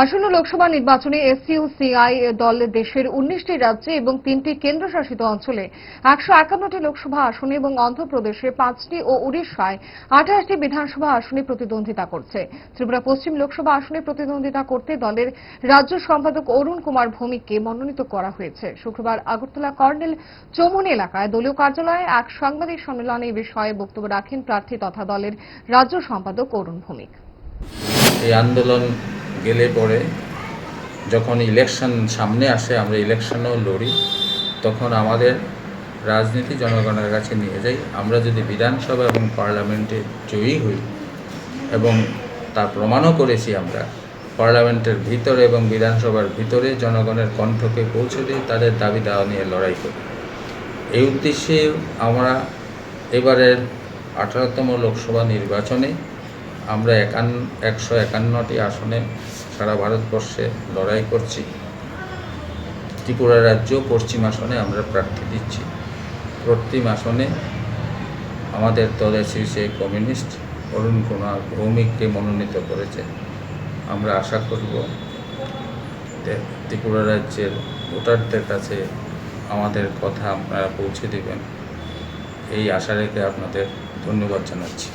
আসন্ন লোকসভা নির্বাচনে এসইউসিআই দল দেশের উনিশটি রাজ্যে এবং তিনটি কেন্দ্রশাসিত অঞ্চলে একশো একান্নটি লোকসভা আসনে এবং অন্ধ্রপ্রদেশে পাঁচটি ও উড়িষ্যায় আঠাশটি বিধানসভা আসনে প্রতিদ্বন্দ্বিতা করছে। ত্রিপুরা পশ্চিম লোকসভা আসনে প্রতিদ্বন্দ্বিতা করতে দলের রাজ্য সম্পাদক অরুণ কুমার ভৌমিককে মনোনীত করা হয়েছে। শুক্রবার আগরতলা কর্নেল চৌমুনি এলাকায় দলীয় কার্যালয়ে এক সাংবাদিক সম্মেলনে এই বিষয়ে বক্তব্য রাখেন প্রার্থী তথা দলের রাজ্য সম্পাদক অরুণ ভৌমিক। এই আন্দোলন গেলে পরে যখন ইলেকশন সামনে আসে, আমরা ইলেকশনেও লড়ি। তখন আমাদের রাজনীতি জনগণের কাছে নিয়ে যাই। আমরা যদি বিধানসভা এবং পার্লামেন্টে জয়ী হই এবং তার প্রমাণও করেছি আমরা, পার্লামেন্টের ভিতরে এবং বিধানসভার ভিতরে জনগণের কণ্ঠকে পৌঁছে দিই তাদের দাবি দাওয়া নিয়ে লড়াই করি। এই উদ্দেশ্যে আমরা এবারের আঠারোতম লোকসভা নির্বাচনে আমরা একান্ন একশো একান্নটি আসনে সারা ভারতবর্ষে লড়াই করছি। ত্রিপুরা রাজ্য পশ্চিম আসনে আমরা প্রার্থী দিচ্ছি। পশ্চিম আসনে আমাদের দলের শীর্ষে কমিউনিস্ট অরুণ কুমার ভৌমিককে মনোনীত করেছে। আমরা আশা করব ত্রিপুরা রাজ্যের ভোটারদের কাছে আমাদের কথা আপনারা পৌঁছে দেবেন। এই আশা রেখে আপনাদের ধন্যবাদ জানাচ্ছি।